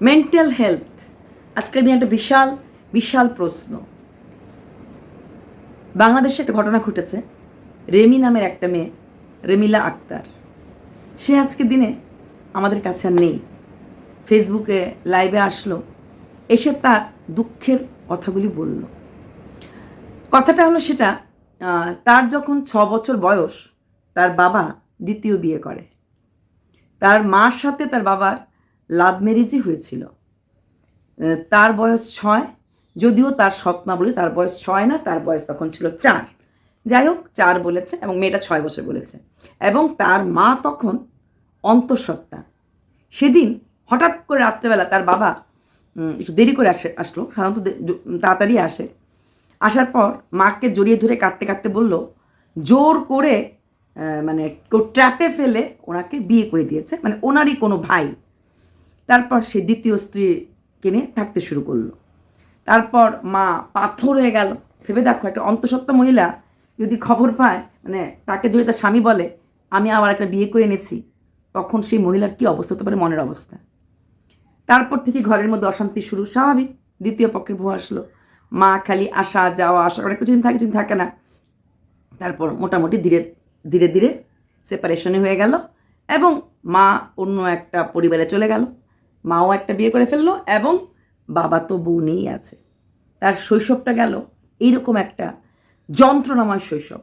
Mental health আজকের দিনে একটা বিশাল বিশাল প্রশ্ন। বাংলাদেশে একটা ঘটনা ঘটেছে। রেমি নামের একটা মেয়ে, রেমিলা আক্তার। সে আজকের দিনে আমাদের কাছে আর নেই। ফেসবুকে লাইভে আসলো, এসে তার দুঃখের কথাগুলি বলল। কথাটা হলো সেটা তার যখন ছ বছর বয়স, তার বাবা দ্বিতীয় বিয়ে করে। তার মার সাথে তার বাবার লাভ ম্যারেজই হয়েছিল। তার বয়স ছয়, যদিও তার সৎ না বলে তার বয়স ছয় না, তার বয়স তখন ছিল চার। যাই হোক, চার বলেছে এবং মেয়েটা ছয় বছর বলেছে। এবং তার মা তখন অন্তঃসত্ত্বা। সেদিন হঠাৎ করে রাত্রেবেলা তার বাবা একটু দেরি করে আসে, আসলো। সাধারণত তাড়াতাড়ি আসে। আসার পর মাকে জড়িয়ে ধরে কাঁদতে কাঁদতে বলল, জোর করে মানে ট্র্যাপে ফেলে ওনাকে বিয়ে করে দিয়েছে। মানে ওনারই কোনো ভাই তারপর সে দ্বিতীয় স্ত্রীকে নিয়ে থাকতে শুরু করল। তারপর মা পাথর হয়ে গেল। ভেবে দেখো, একটা অন্তঃসত্ত্বা মহিলা যদি খবর পায় মানে তাকে যদি তার স্বামী বলে, আমি আবার একটা বিয়ে করে এনেছি, তখন সেই মহিলার কি অবস্থা হতে পারে? মনের অবস্থা। তারপর থেকে ঘরের মধ্যে অশান্তি শুরু, স্বাভাবিক। দ্বিতীয় পক্ষের বউ আসলো। মা খালি আসা, যাওয়া আসা অনেক কিছুদিন থাকে কিছুদিন থাকে না। তারপর মোটামুটি ধীরে ধীরে ধীরে সেপারেশনে হয়ে গেল এবং মা অন্য একটা পরিবারে চলে গেল। মাও একটা বিয়ে করে ফেলল এবং বাবা তো বউ নেই আছে। তার শৈশবটা গেল এইরকম একটা যন্ত্রণাময় শৈশব,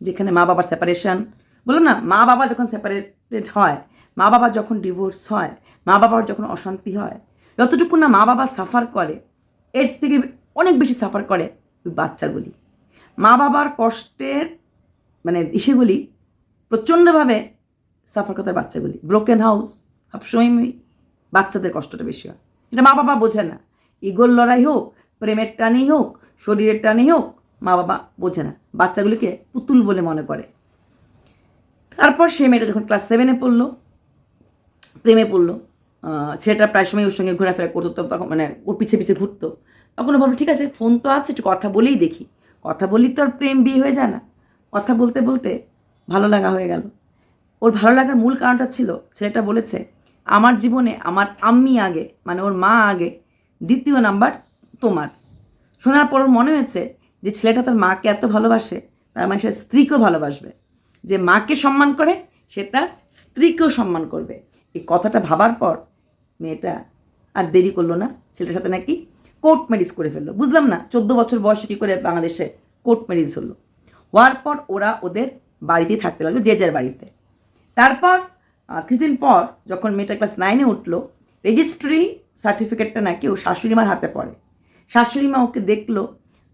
যেখানে মা বাবার সেপারেশন বললাম না, মা বাবা যখন সেপারেটেড হয়, মা বাবা যখন ডিভোর্স হয়, মা বাবার যখন অশান্তি হয়, যতটুকু না মা বাবা সাফার করে, এর থেকে অনেক বেশি সাফার করে ওই বাচ্চাগুলি। মা বাবার কষ্টের মানে ইসেগুলি প্রচণ্ডভাবে সাফার করতে হয় বাচ্চাগুলি। ব্রোকেন হাউস সবসময় বাচ্চাদের কষ্টটা বেশি হয়। এটা মা বাবা বোঝে না। ইগোর লড়াই হোক, প্রেমের টানেই হোক, শরীরের টানেই হোক, মা বাবা বোঝে না। বাচ্চাগুলিকে পুতুল বলে মনে করে। তারপর সে মেয়েটা যখন ক্লাস সেভেনে পড়ল, প্রেমে পড়ল ছেলেটা প্রায় সময় ওর সঙ্গে ঘোরাফেরা করতো তখন মানে ওর পিছে পিছে ঘুরতো। তখন ও ভাবলো ঠিক আছে, ফোন তো আছে, একটু কথা বলেই দেখি। কথা বললেই তো আর প্রেম বিয়ে হয়ে যায় না। কথা বলতে বলতে ভালো লাগা হয়ে গেল। ওর ভালো লাগার মূল কারণটা ছিল, ছেলেটা বলেছে আমার জীবনে আমার আম্মি আগে মানে ওর মা আগে, দ্বিতীয় নাম্বার তোমার। শোনার পর মনে হয়েছে যে ছেলেটা তার মাকে এত ভালোবাসে, তার মানে সে স্ত্রীকেও ভালোবাসবে। যে মাকে সম্মান করে, সে তার স্ত্রীকেও সম্মান করবে। এই কথাটা ভাবার পর মেয়েটা আর দেরি করল না, ছেলেটার সাথে নাকি কোর্ট ম্যারিজ করে ফেলল। বুঝলাম না, চোদ্দ বছর বয়সে কী করে বাংলাদেশে কোর্ট ম্যারিজ হলো। হওয়ার পর ওরা ওদের বাড়িতেই থাকতে লাগল, যে যার বাড়িতে। তারপর কিছুদিন পর যখন মেয়েটা ক্লাস নাইনে উঠল রেজিস্ট্রি সার্টিফিকেটটা নাকি ও শাশুড়িমার হাতে পড়ে। শাশুড়িমা ওকে দেখল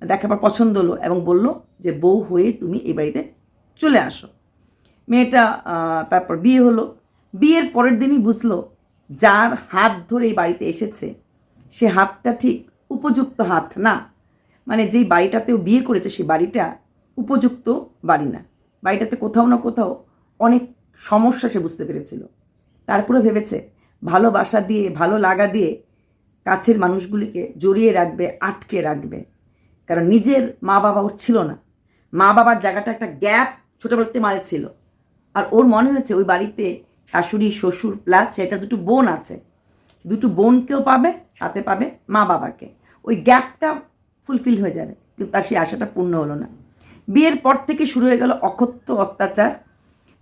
দেখার পর পছন্দ হলো এবং বলল যে, বউ হয়ে তুমি এই বাড়িতে চলে আসো। মেয়েটা তারপর বিয়ে হলো। বিয়ের পরের দিনই বুঝলো যার হাত ধরে এই বাড়িতে এসেছে, সে হাতটা ঠিক উপযুক্ত হাত না। মানে যেই বাড়িটাতেও বিয়ে করেছে সেই বাড়িটা উপযুক্ত বাড়ি না। বাড়িটাতে কোথাও না কোথাও অনেক সমস্যা সে বুঝতে পেরেছিল। তারপরে ভেবেছে ভালোবাসা দিয়ে, ভালো লাগা দিয়ে কাছের মানুষগুলিকে জড়িয়ে রাখবে, আটকে রাখবে। কারণ নিজের মা বাবা ওর ছিল না। মা বাবার জায়গাটা একটা গ্যাপ ছোটোবেলাতে মাঝে ছিল। আর ওর মনে হয়েছে ওই বাড়িতে শাশুড়ি, শ্বশুর প্লাস সেটা দুটো বোন আছে। দুটো বোনকেও পাবে, সাথে পাবে মা বাবাকে। ওই গ্যাপটা ফুলফিল হয়ে যাবে। কিন্তু তার সেই আশাটা পূর্ণ হলো না। বিয়ের পর থেকে শুরু হয়ে গেল অকথ্য অত্যাচার।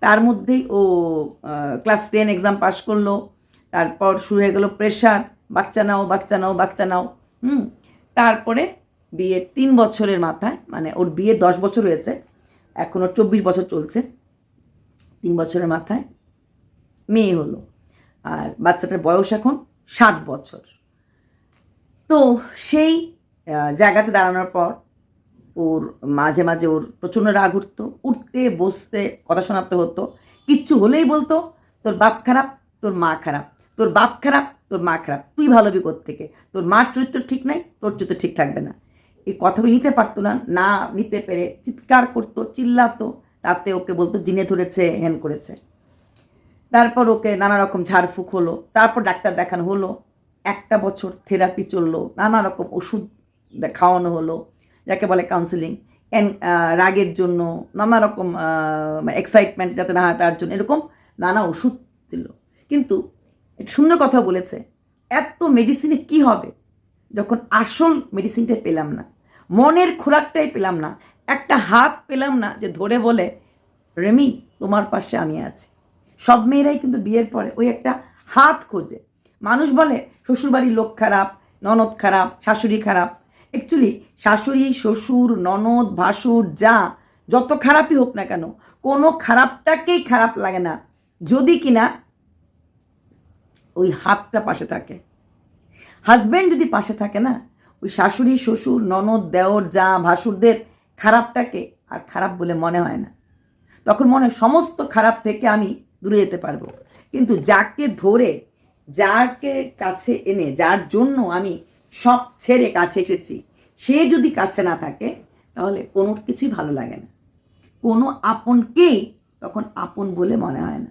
তার মধ্যেই ও ক্লাস টেন এক্সাম পাশ করল, তারপর শুরু হয়ে গেল প্রেশার বাচ্চা নাও বাচ্চা নাও বাচ্চা নাও, হুম? তারপরে বিয়ের তিন বছরের মাথায় মানে ওর বিয়ের দশ বছর হয়েছে এখন ওর চব্বিশ বছর চলছে, তিন বছরের মাথায় মেয়ে হলো, আর বাচ্চাটার বয়স এখন সাত বছর। তো সেই জায়গাতে দাঁড়ানোর পর ওর মাঝে মাঝে ওর প্রচণ্ড রাগ উঠতো, উঠতে, বসতে, কথা শোনাতে হতো, কিচ্ছু হলেই বলতো, তোর বাপ খারাপ, তোর মা খারাপ, তোর বাপ খারাপ, তোর মা খারাপ, তুই ভালো বি থেকে তোর মার চরিত্র ঠিক নাই, তোর চরিত্র ঠিক থাকবে না। এই কথাগুলো নিতে পারতো না না নিতে পেরে চিৎকার করতো, চিল্লাতো, তাতে ওকে বলতো, জিনে ধরেছে হ্যান করেছে। তারপর ওকে নানা রকম ঝাড়ফুঁক হলো, তারপর ডাক্তার দেখানো হলো, একটা বছর থেরাপি চলল, নানা রকম ওষুধ খাওয়ানো হলো যাকে বলে কাউন্সিলিং রাগের জন্য, নানা রকম এক্সাইটমেন্ট যাতে না হয় তার জন্য, এরকম নানা ওষুধ ছিল। কিন্তু সুন্দর কথা বলেছে, এত মেডিসিনে কি হবে? যখন আসল মেডিসিনটা পেলাম না, মনের খোরাকটাই পেলাম না, একটা হাত পেলাম না যে ধরে বলে, রেমি, তোমার পাশে আমি আছি। সব মেয়েরাই কিন্তু বিয়ের পরে ওই একটা হাত খোঁজে। মানুষ বলে, শ্বশুরবাড়ির লোক খারাপ, ননদ খারাপ, শাশুড়ি খারাপ। অ্যাকচুয়ালি শাশুড়ি, শ্বশুর, ননদ, ভাসুর, যা, যত খারাপই হোক না কেন, কোনো খারাপটাকেই খারাপ লাগে না। যদি কিনা ওই হাতটা পাশে থাকে। হাজব্যান্ড যদি পাশে থাকে না, ওই শাশুড়ি, শ্বশুর, ননদ, দেওর, যা, ভাসুরদের খারাপটাকে আর খারাপ বলে মনে হয় না। তখন মনে হয় সমস্ত খারাপ থেকে আমি দূরে যেতে পারব। কিন্তু যাকে ধরে, যাকে কাছে এনে, যার জন্য আমি সব ছেড়ে কাছে এসেছি। সে যদি কাছে না থাকে, তাহলে কোনো কিছুই ভালো লাগে না। কোনো আপনকেই তখন আপন বলে মনে হয় না।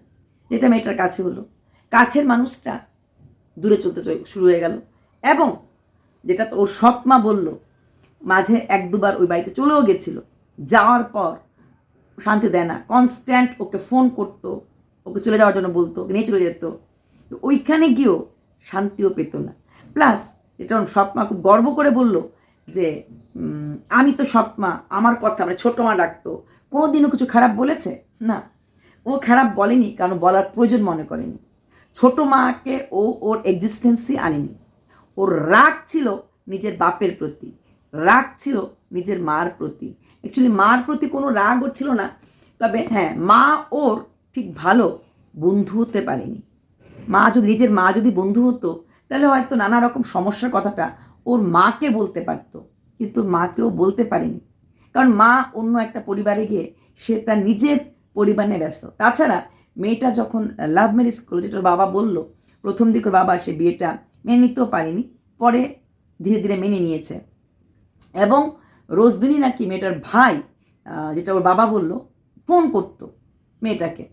যেটা মেয়েটার কাছে হলো। কাছের মানুষটা দূরে চলতে শুরু হয়ে গেল। এবং যেটা তো ওর সৎমা বলল, মাঝে এক দুবার ওই বাড়িতে চলেও গেছিল। যাওয়ার পর শান্তি দেয় না। কনস্ট্যান্ট ওকে ফোন করতো, ওকে চলে যাওয়ার জন্য বলতো নিয়ে চলে যেত। তো ওইখানে গিয়েও শান্তিও পেত না। প্লাস যেটা সৎমা খুব গর্ব করে বলল যে আমি তো সৎমা আমার কথা মানে ছোটো মা ডাকতো, কোনোদিনও কিছু খারাপ বলেছে? না, ও খারাপ বলেনি, কারণ বলার প্রয়োজন মনে করেনি। ছোট মাকে ও ওর এক্সিস্টেন্সই আনেনি। ওর রাগ ছিল নিজের বাপের প্রতি, রাগ ছিল নিজের মার প্রতি। অ্যাকচুয়ালি মার প্রতি কোনো রাগ ওর ছিল না, তবে হ্যাঁ মা ওর ঠিক ভালো বন্ধু হতে পারেনি। মা যদি, নিজের মা যদি বন্ধু হতো তাহলে হয়তো নানা রকম সমস্যার কথাটা ওর মাকে বলতে পারতো, কিন্তু মাকেও বলতে পারেনি। কারণ মা অন্য একটা পরিবারে গিয়ে সে তার নিজের পরিবারে ব্যস্ত। তাছাড়া মেয়েটা যখন লাভ ম্যারেজ করল যেটা বাবা বলল, প্রথম দিকে ওর বাবা সে বিয়েটা মেনে নিতেও পারেনি, পরে ধীরে ধীরে মেনে নিয়েছে। এবং রোজদিনই নাকি মেয়েটার ভাই যেটা ওর বাবা বলল ফোন করতো মেয়েটাকে।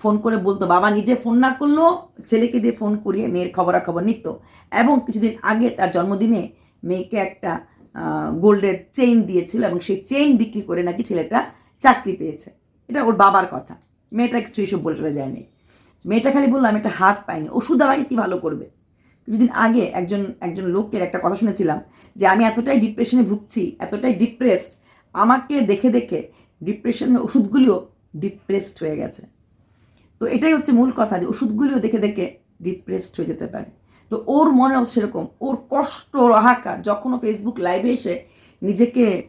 ফোন করে বলতো, বাবা নিজে ফোন না করলেও ছেলেকে দিয়ে ফোন করিয়ে মেয়ের খবরাখবর নিত। এবং কিছুদিন আগে তার জন্মদিনে মেয়েকে একটা গোল্ডের চেইন দিয়েছিল এবং সেই চেইন বিক্রি করে নাকি ছেলেটা চাকরি পেয়েছে। এটা ওর বাবার কথা। মেয়েটা কিছু এসব বলে যায়নি। মেয়েটা খালি বলল, আমি একটা হাত পাইনি, ওষুধ আমাকে কি ভালো করবে? কিছুদিন আগে একজন একজন লোকের একটা কথা শুনেছিলাম যে, আমি এতটাই ডিপ্রেশনে ভুগছি, এতটাই ডিপ্রেসড আমাকে দেখে দেখে ডিপ্রেশনের ওষুধগুলিও ডিপ্রেসড হয়ে গেছে। তো এটাই হচ্ছে মূল কথা যে ওষুধগুলিও দেখে দেখে ডিপ্রেসড হয়ে যেতে পারে। তো ওর মনেও সেরকম। ওর কষ্ট হাহাকার যখন ও ফেসবুক লাইভে এসে নিজেকে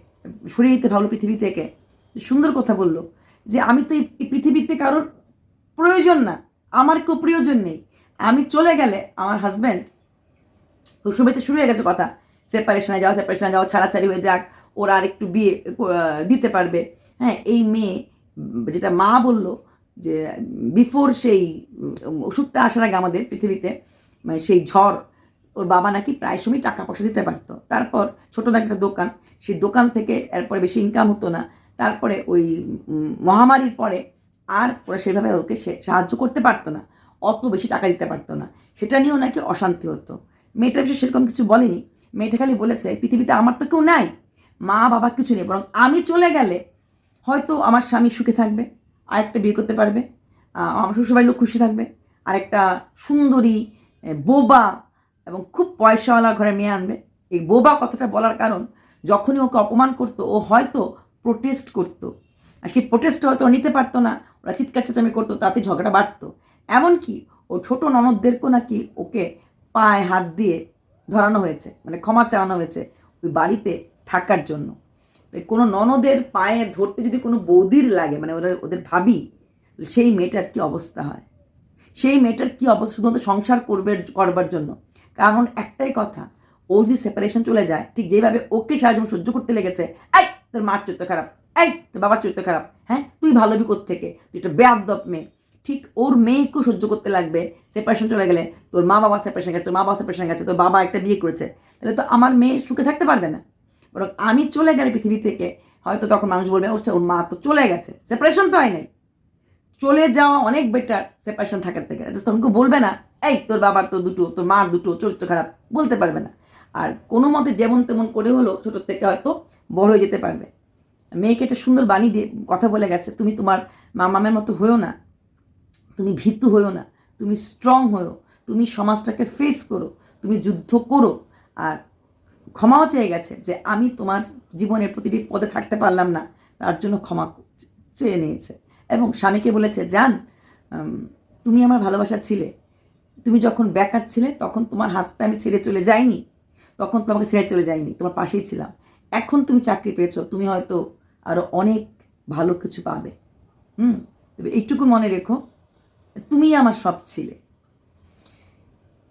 সরিয়ে দিতে ভাবলো পৃথিবী থেকে, সুন্দর কথা বলল যে, আমি তো এই- পৃথিবীতে কারোর প্রয়োজন না। আমার কেউ প্রয়োজন নেই। আমি চলে গেলে আমার হাজব্যান্ড শ্বশুরবাড়িতে শুরু হয়ে গেছে কথা সেপারেশনে যাওয়া সেপারেশনে যাওয়া, ছাড়াছাড়ি হয়ে যাক, ওরা আর একটু বিয়ে দিতে পারবে। হ্যাঁ এই মেয়ে যেটা মা বলল যে বিফোর সেই ওষুধটা আসার আগে আমাদের পৃথিবীতে মানে সেই ঝড়, ওর বাবা নাকি প্রায় সময় টাকা পয়সা দিতে পারতো। তারপর ছোটো না একটা দোকান, সেই দোকান থেকে এরপরে বেশি ইনকাম হতো না। তারপরে ওই মহামারীর পরে আর ওরা সেভাবে ওকে সাহায্য করতে পারতো না। অত বেশি টাকা দিতে পারতো না। সেটা নিয়েও নাকি অশান্তি হতো। মেয়েটা বিষয়ে সেরকম কিছু বলেনি। মেয়েটা খালি বলেছে, পৃথিবীতে আমার তো কেউ নাই। মা বাবা কিছু নেই। বরং আমি চলে গেলে হয়তো আমার স্বামী সুখে থাকবে। আরেকটা বিয়ে করতে পারবে আমার শ্বশুরবাড়ির লোক খুশি থাকবে, আরেকটা সুন্দরী বোবা এবং খুব পয়সাওয়ালা ঘরে মেয়ে আনবে। এই বোবা কথাটা বলার কারণ, যখনই ওকে অপমান করতো, ও হয়তো প্রোটেস্ট করতো। আর সেই প্রোটেস্টটা হয়তো নিতে পারতো না, ওরা চিৎকার চেঁচামি করতো, তাতে ঝগড়া বাড়তো। এমনকি ও ছোট ননদদেরকেও নাকি ওকে পায়ে হাত দিয়ে ধরানো হয়েছে মানে ক্ষমা চাওয়ানো হয়েছে ওই বাড়িতে থাকার জন্য। কোনো ননদের পায়ে ধরতে যদি কোনো বৌদির লাগে মানে ওরা, ওদের ভাবি সেই মেয়েটার কি অবস্থা হয়? সেই মেয়েটার কি অবস্থা? শুধুমাত্র সংসার করবে, করবার জন্য। কারণ একটাই কথা, ও যদি সেপারেশন চলে যায়, ঠিক যেভাবে ওকে সারা জীবন সহ্য করতে লেগেছে, এই, তোর মার চরিত্র খারাপ, এই, তোর বাবার চরিত্র খারাপ হ্যাঁ? তুই ভালো বি থেকে তুই একটা বেয়াদব মেয়ে। ঠিক ওর মেয়েকেও সহ্য করতে লাগবে সেপারেশন চলে গেলে। তোর মা বাবা সেপারেশন গেছে, তোর মা বাবা সেপারেশন গেছে, তোর বাবা একটা বিয়ে করেছে। তাহলে তো আমার মেয়ে সুখে থাকতে পারবে না। বরং আমি চলে গেলে পৃথিবী থেকে, হয়তো তখন মানুষ বলবে, ওর ওর মা তো চলে গেছে। সেপারেশন তো হয় নাই। চলে যাওয়া অনেক বেটার সেপারেশন থাকার থেকে। জাস্ট তখন বলবে না, এই, তোর বাবার তো দুটো, তোর মার দুটো, চরিত্র খারাপ, বলতে পারবে না। আর কোনো মতে যেমন তেমন করে হলো ছোটোর থেকে হয়তো বড় হয়ে যেতে পারবে। মেয়েকে একটা সুন্দর বাণী দিয়ে কথা বলে গেছে, তুমি তোমার মামামের মতো হয়েও না। তুমি ভীতু হয়েও না। তুমি স্ট্রং হয়েও। তুমি সমাজটাকে ফেস করো। তুমি যুদ্ধ করো। আর ক্ষমাও চেয়ে গেছে যে আমি তোমার জীবনের প্রতিটি পদে থাকতে পারলাম না। তার জন্য ক্ষমা চেয়ে নিয়েছে। এবং স্বামীকে বলেছে যান তুমি আমার ভালোবাসা ছিলে। তুমি যখন বেকার ছিলে, তখন তোমার হাতটা আমি ছেড়ে চলে যাইনি। তখন তোমাকে ছেড়ে চলে যাইনি, তোমার পাশেই ছিলাম। এখন তুমি চাকরি পেয়েছ, তুমি হয়তো আরও অনেক ভালো কিছু পাবে। হুম, তবে এইটুকু মনে রেখো তুমিই আমার সব ছিলে।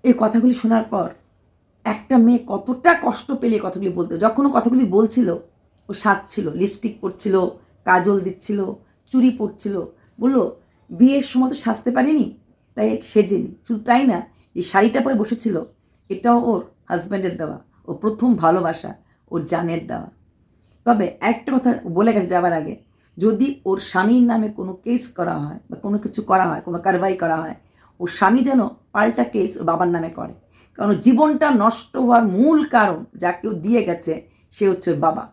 এই কথাগুলি শোনার পর একটা মেয়ে কতটা কষ্ট পেলে কথাগুলি বলতো যখন কথাগুলি বলছিল, ও সাজছিল লিপস্টিক পরছিল, কাজল দিচ্ছিল, চুড়ি পরছিল, বলল, বিয়ের সময় তো সাজতে পারিনি, তাই সেজেনি। শুধু তাই না এই শাড়িটা পরে বসেছিল, এটাও ওর হাজব্যান্ডের দেওয়া, ও প্রথম ভালোবাসা, ওর জানের দেওয়া। তবে একটা কথা বলে গেছে যাবার আগে, যদি ওর স্বামীর নামে কোনো কেস করা হয় বা কোনো কিছু করা হয়, কোনো কারবাই করা হয়, ওর স্বামী যেন পাল্টা কেস ওর বাবার নামে করে। কারণ জীবনটা নষ্ট হওয়ার মূল কারণ যাকে ও দিয়ে গেছে, সে হচ্ছে ওর বাবা।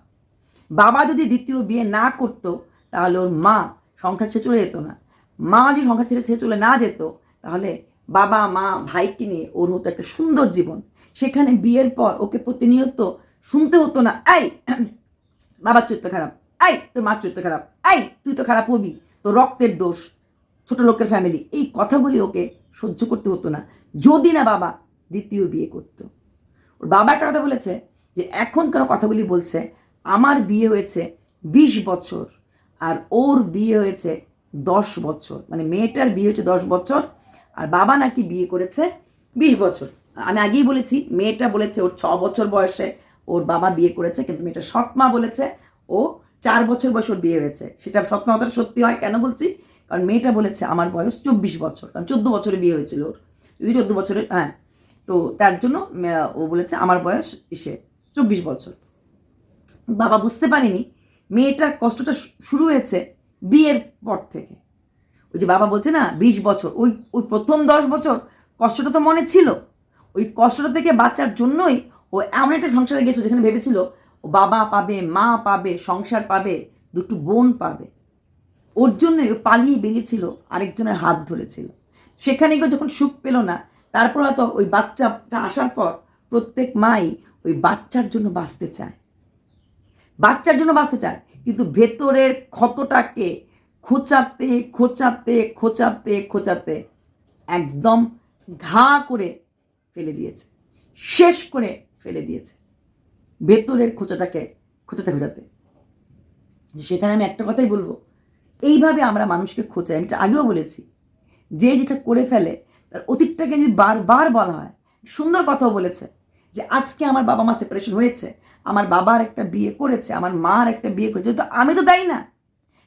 বাবা যদি দ্বিতীয় বিয়ে না করতো, তাহলে ওর মা সংসার ছেড়ে চলে যেত না। মা যদি সংসার ছেড়ে ছেড়ে চলে না যেত, তাহলে বাবা, মা, ভাইকে নিয়ে ওর হতো একটা সুন্দর জীবন। সেখানে বিয়ের পর ওকে প্রতিনিয়ত শুনতে হতো না, এই, বাবার চরিত্র খারাপ, এই, তোর মার চরিত্র খারাপ, এই, তুই তো খারাপ হবি, তোর রক্তের দোষ, ছোট লোকের ফ্যামিলি এই কথাগুলি ওকে সহ্য করতে হতো না। যদি না বাবা দ্বিতীয় বিয়ে করতো। ওর বাবা একটা কথা বলেছে যে, এখন এখনকার কথাগুলি বলছে? আমার বিয়ে হয়েছে বিশ বছর আর ওর বিয়ে হয়েছে দশ বছর। মানে মেয়েটার বিয়ে হয়েছে দশ বছর আর বাবা নাকি বিয়ে করেছে বিশ বছর। আমি আগেই বলেছি, মেয়েটা বলেছে ওর ছ বছর বয়সে ওর বাবা বিয়ে করেছে, কিন্তু মেয়েটা সৎমা বলেছে ও চার বছর বয়স ওর বিয়ে হয়েছে। সেটা সৎমা কথাটা সত্যি হয়, কেন বলছি? কারণ মেয়েটা বলেছে আমার বয়স চব্বিশ বছর, কারণ চোদ্দ বছরে বিয়ে হয়েছিল ওর। যদি চোদ্দ বছরের হ্যাঁ তো তার জন্য ও বলেছে, আমার বয়স ইসে চব্বিশ বছর। বাবা বুঝতে পারিনি, মেয়েটার কষ্টটা শুরু হয়েছে বিয়ের পর থেকে। ওই যে বাবা বলছে না, বিশ বছর, ওই ওই প্রথম দশ বছর কষ্টটা তো মনে ছিল। ওই কষ্টটা থেকে বাঁচার জন্যই ও এমন একটা সংসারে গেছিল যেখানে ভেবেছিল, ও বাবা পাবে, মা পাবে, সংসার পাবে, দুটো বোন পাবে। ওর জন্যই ও পালিয়ে বেরিয়েছিল, আরেকজনের হাত ধরেছিল। সেখানে গিয়ে যখন সুখ পেল না তারপর হয়তো ওই বাচ্চাটা আসার পর প্রত্যেক মাই ওই বাচ্চার জন্য বাঁচতে চায়। বাচ্চার জন্য বাঁচতে চায়। কিন্তু ভেতরের ক্ষতটাকে খোঁচাতে খোঁচাতে খোঁচাতে খোঁচাতে একদম ঘা করে ফেলে দিয়েছে। শেষ করে ফেলে দিয়েছে। ভেতরের খোঁচাটাকে খোঁচাতে খোঁচাতে। সেখানে আমি একটা কথাই বলব। এইভাবে আমরা মানুষকে খোঁচাই। আমি আগেও বলেছি। যে যেটা করে ফেলে তার অতীতটাকে যদি বারবার বলা হয়, সুন্দর কথাও বলেছে যে আজকে আমার বাবা মা সেপারেশন হয়েছে, আমার বাবার একটা বিয়ে করেছে, আমার মার একটা বিয়ে করেছে তো আমি তো তাই না।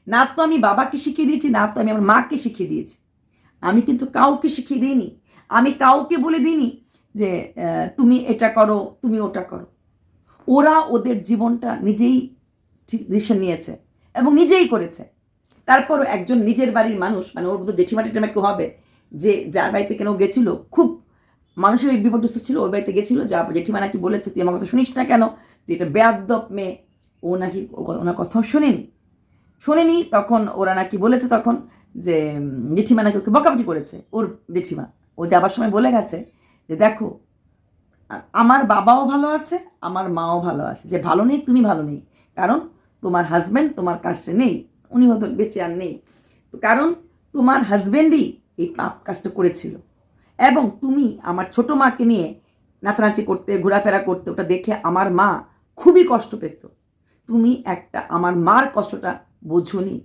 না তো আমি বাবাকে শিখিয়ে দিয়েছি, না তো আমি আমার মাকে শিখিয়ে দিয়েছি। আমি কিন্তু কাউকে শিখিয়ে দিইনি। আমি কাউকে বলে দিইনি যে তুমি এটা করো, তুমি ওটা করো। ওরা ওদের জীবনটা নিজেই ডিসিশন নিয়েছে এবং নিজেই করেছে। তারপরও একজন নিজের বাড়ির মানুষ মানে ওর মতো জেঠিমা টেঠিমা কেউ হবে যে যার বাড়িতে কেন গেছিল, খুব মানুষের বিপর্যস্ত ছিল, ওই বাড়িতে গেছিল, যা জেঠিমা নাকি বলেছে, তুই আমার কথা শুনিস না কেন? তুই এটা বেয়াদ্দপ মেয়ে। ও নাকি ওনার কথাও শোনেনি। শোনেনি, তখন ওরা নাকি বলেছে তখন যে জেঠিমা নাকি ওকে বকাবকি করেছে, ওর জেঠিমা। ও যাবার সময় বলে গেছে যে, দেখো আমার বাবাও ভালো আছে, আমার মাও ভালো আছে। যে ভালো নেই, তুমি ভালো নেই। কারণ তোমার হাজব্যান্ড তোমার কাছে নেই। উনি হয়তো বেঁচে আর নেই। তো কারণ তোমার হাজব্যান্ডই এই পাপ কাজটা করেছিল। এবং তুমি আমার ছোট মাকে নিয়ে নাচানাচি করতে, ঘোরাফেরা করতে, ওটা দেখে আমার মা খুবই কষ্ট পেত। তুমি একটা আমার মার কষ্টটা বোঝনি।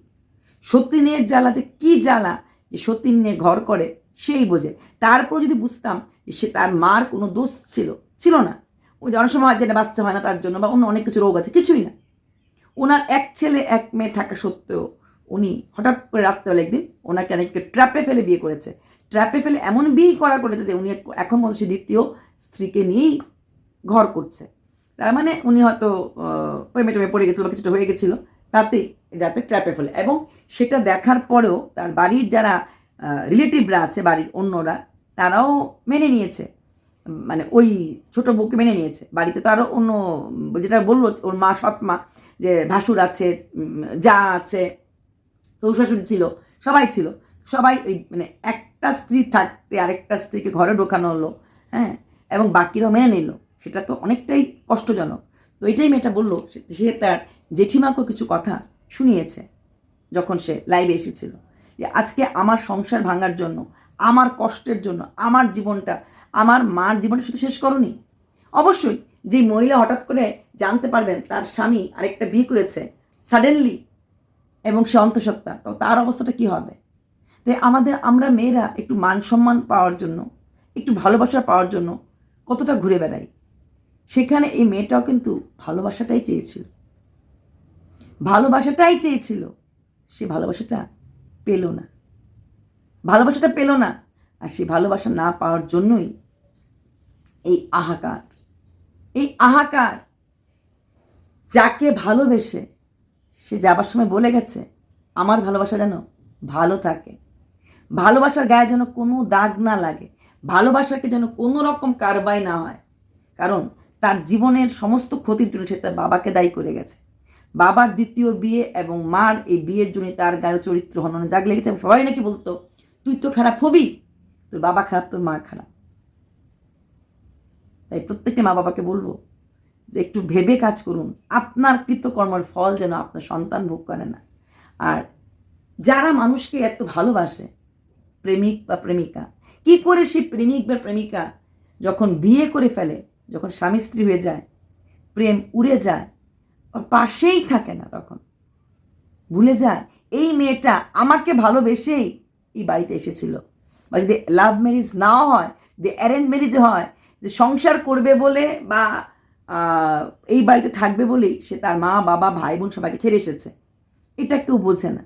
সতীনের জ্বালা যে কি জ্বালা যে সতীন নিয়ে ঘর করে, সেই বোঝে। তারপর যদি বুঝতাম যে সে তার মার কোনো দোষ ছিল ছিল না। যে অনেক সময় হয় যে বাচ্চা হয় না তার জন্য বা অন্য অনেক কিছু রোগ আছে, কিছুই না। ওনার এক ছেলে, এক মেয়ে থাকা সত্ত্বেও উনি হঠাৎ করে রাত্রেবেলা একদিন ওনাকে অনেককে ট্র্যাপে ফেলে বিয়ে করেছে। ট্র্যাপে ফেলে এমন বিয়ে করা করেছে যে উনি এখন মতো সে দ্বিতীয় স্ত্রীকে নিয়েই ঘর করছে। তার মানে উনি হয়তো প্রেমে টেমে পড়ে গেছিল বা কিছুটা হয়ে গেছিল তাতে যাতে ট্র্যাপে ফেলে। এবং সেটা দেখার পরেও তার বাড়ির যারা রিলেটিভরা আছে, বাড়ির অন্যরা, তারাও মেনে নিয়েছে। মানে ওই ছোট বউকে মেনে নিয়েছে। বাড়িতে তো আরও অন্য, যেটা বলল, ওর মা সৎ মা, যে ভাসুর আছে যা আছে শ্বশুর ছিল, সবাই ছিল। সবাই ওই মানে একটা স্ত্রী থাকতে আরেকটা স্ত্রীকে ঘরে ঢোকানো হলো হ্যাঁ এবং বাকিরাও মেনে নিল। সেটা তো অনেকটাই কষ্টজনক। তো এটাই মেয়েটা বলল, সে- তার জেঠিমাকেও কিছু কথা শুনিয়েছে যখন সে লাইভে এসেছিল, যে আজকে আমার সংসার ভাঙার জন্য, আমার কষ্টের জন্য, আমার জীবনটা, আমার মার জীবনটা শুধু শেষ করনি। অবশ্যই যে মহিলা হঠাৎ করে জানতে পারবেন তার স্বামী আরেকটা বিয়ে করেছে সাডেনলি এবং সে অন্তঃসত্ত্বা। তো তার অবস্থাটা কি হবে? তাই আমাদের, আমরা মেয়েরা একটু মান সম্মান পাওয়ার জন্য, একটু ভালোবাসা পাওয়ার জন্য কতটা ঘুরে বেড়াই? সেখানে এই মেয়েটাও কিন্তু ভালোবাসাটাই চেয়েছিল। ভালোবাসাটাই চেয়েছিল, সে ভালোবাসাটা পেল না। ভালোবাসাটা পেল না, আর সেই ভালোবাসা না পাওয়ার জন্যই এই আহাকার। এই আহাকার যাকে ভালোবেসে সে যাবার সময় বলে গেছে, আমার ভালোবাসা যেন ভালো থাকে। ভালোবাসার গায়ে যেন কোনো দাগ না লাগে। ভালোবাসাকে যেন কোনো রকম কারবাই না হয়। কারণ তার জীবনের সমস্ত ক্ষতির জন্য সে তার বাবাকে দায়ী করে গেছে। বাবার দ্বিতীয় বিয়ে এবং মার এই বিয়ের জন্য তার গায়ে চরিত্র হননে জাগ লেগেছে সবাই নাকি বলতো, তুই তো খারাপ হবি। তোর বাবা খারাপ, তোর মা খারাপ। তাই প্রত্যেকটা মা বাবাকে বলব যে একটু ভেবে কাজ করুন। আপনার কৃতকর্মের ফল যেন আপনার সন্তান ভোগ করে না। আর যারা মানুষকে এত ভালোবাসে, প্রেমিক বা প্রেমিকা, কি করে সেই প্রেমিক বা প্রেমিকা যখন বিয়ে করে ফেলে, যখন স্বামী স্ত্রী হয়ে যায়, প্রেম উড়ে যায় পাশেই থাকে না তখন। ভুলে যায়, এই মেয়েটা আমাকে ভালোবেসেই এই বাড়িতে এসেছিল। বা যদি লাভ ম্যারেজ নাও হয়, যদি অ্যারেঞ্জ ম্যারেজ হয়, যে সংসার করবে বলে বা এই বাড়িতে থাকবে বলেই সে তার মা, বাবা, ভাই, বোন সবাইকে ছেড়ে এসেছে। এটা কেউ বোঝে না।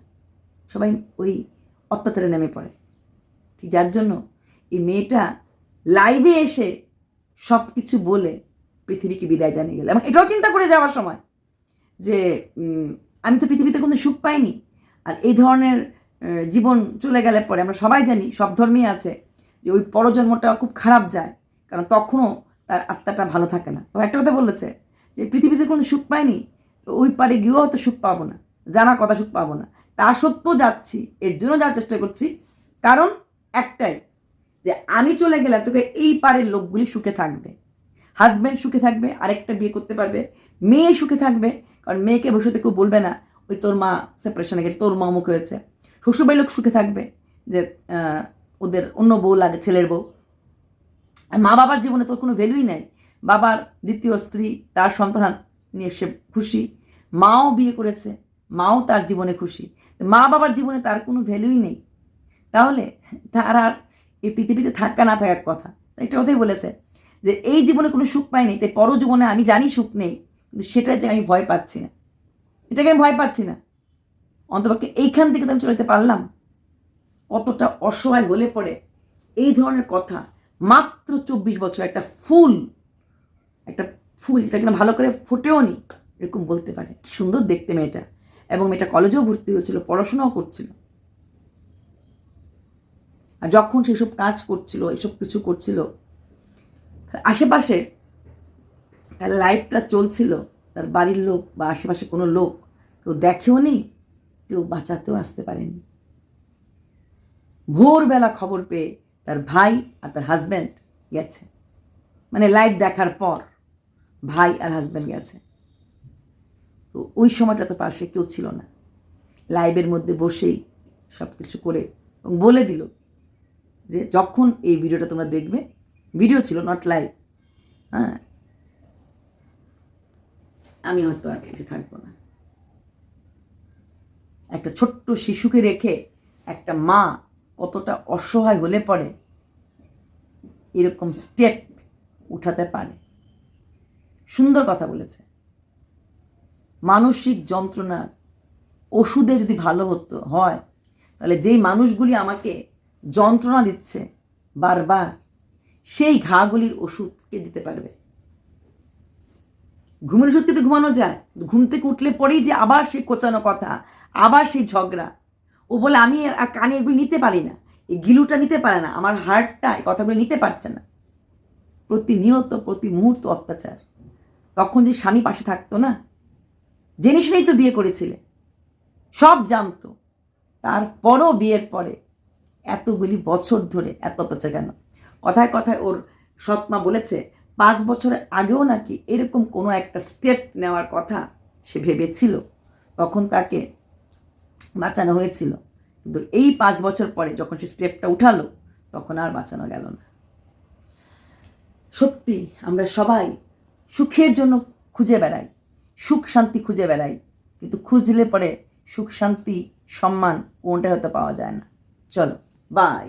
সবাই ওই অত্যাচারে নেমে পড়ে। ঠিক যার জন্য এই মেয়েটা লাইভে এসে সব কিছু বলে পৃথিবীকে বিদায় জানিয়ে গেল। এবং এটাও চিন্তা করে যাওয়ার সময় যে আমি তো পৃথিবীতে কোনো সুখ পাইনি। আর এই ধরনের জীবন চলে গেলে পরে আমরা সবাই জানি, সব ধর্মেই আছে, যে ওই পরজন্মটা খুব খারাপ যায়। কারণ তখনও তার আত্মাটা ভালো থাকে না। তো একটা কথা বলেছে যে পৃথিবীতে কোনো সুখ পায়নি তো ওই পারে গিয়েও হয়তো সুখ পাবো না, জানা কথা সুখ পাবো না। তা সত্ত্বেও যাচ্ছি, এর জন্য যাওয়ার চেষ্টা করছি। কারণ একটাই, যে আমি চলে গেলে তোকে এই পারের লোকগুলি সুখে থাকবে। হাজব্যান্ড সুখে থাকবে, আরেকটা বিয়ে করতে পারবে। মেয়ে সুখে থাকবে, কারণ মেয়েকে ভবিষ্যতে কেউ বলবে না, ওই তোর মা সেপারেশনে গেছে, তোর মা অমুক হয়েছে। শ্বশুরবাড়ির লোক সুখে থাকবে, যে ওদের অন্য বউ লাগে, ছেলের বউ। আর মা বাবার জীবনে তোর কোনো ভ্যালুই নাই। বাবার দ্বিতীয় স্ত্রী, তার সন্তান নিয়ে সে খুশি। মাও বিয়ে করেছে, মাও তার জীবনে খুশি। মা বাবার জীবনে তার কোনো ভ্যালুই নেই। তাহলে তার আর এই পৃথিবীতে থাকা না থাকার কথা। একটা কথাই বলেছে যে, এই জীবনে কোনো সুখ পাইনি, তাই পর জীবনে আমি জানি সুখ নেই, কিন্তু সেটা যে আমি ভয় পাচ্ছি না। এটাকে আমি ভয় পাচ্ছি না। অন্তপক্ষে এইখান থেকে তো আমি চলে যেতে পারলাম। কতটা অসহায় হলে পড়ে এই ধরনের কথা মাত্র চব্বিশ বছর একটা ফুল একটা ফুল যেটা কিনা ভালো করে ফুটেও নি, এরকম বলতে পারে। সুন্দর দেখতে মেয়েটা। এবং মেয়েটা কলেজেও ভর্তি হয়েছিল, পড়াশোনাও করছিল। আর যখন সেসব কাজ করছিল, এসব কিছু করছিল আশেপাশে তার লাইফটা চলছিল, তার বাড়ির লোক বা আশেপাশে কোনো লোক কেউ দেখেও নি, কেউ বাঁচাতেও আসতে পারেনি। ভোরবেলা খবর পেয়ে তার ভাই আর তার হাজব্যান্ড গেছে। মানে লাইভ দেখার পর ভাই আর হাজব্যান্ড গেছে। তো ওই সময়টা তো পাশে কেউ ছিল না। লাইভের মধ্যে বসেই সব কিছু করে এবং বলে দিল যে, যখন এই ভিডিওটা তোমরা দেখবে ভিডিও ছিল নট লাইভ হ্যাঁ আমি হয়তো আর কিছু থাকব না। একটা ছোট্ট শিশুকে রেখে একটা মা কতটা অসহায় হলে পরে এরকম স্টেপ উঠাতে পারে। সুন্দর কথা বলেছে। মানসিক যন্ত্রণার ওষুধে যদি ভালো হতো, হয়, তাহলে যেই মানুষগুলি আমাকে যন্ত্রণা দিচ্ছে বারবার, সেই ঘাগুলির ওষুধকে দিতে পারবে? ঘুমের ওষুধ কিন্তু ঘুমানো যায়। ঘুম থেকে উঠলে পরেই যে আবার সেই কোচানো কথা, আবার সেই ঝগড়া ও বলে, আমি আর কানে এগুলি নিতে পারি না। এই গিলুটা নিতে পারে না। আমার হার্টটা এই কথাগুলো নিতে পারছে না। প্রতিনিয়ত প্রতি মুহূর্ত অত্যাচার। তখন যে স্বামী পাশে থাকতো না, জেনে শুনেই তো বিয়ে করেছিলে। সব জানতো। তারপরও বিয়ের পরে এতগুলি বছর ধরে এত অত্যাচার কেন? কথায় কথায় ওর সৎমা বলেছে, পাঁচ বছরের আগেও নাকি এরকম কোনো একটা স্টেপ নেওয়ার কথা সে ভেবেছিল? তখন তাকে বাঁচানো হয়েছিল। কিন্তু এই পাঁচ বছর পরে যখন সে স্টেপটা উঠালো, তখন আর বাঁচানো গেল না। সত্যি, আমরা সবাই সুখের জন্য খুঁজে বেড়াই, সুখ শান্তি খুঁজে বেড়াই, কিন্তু খুঁজলে পরে সুখ, শান্তি, সম্মান কোনটা হয়তো পাওয়া যায় না। চলো বাই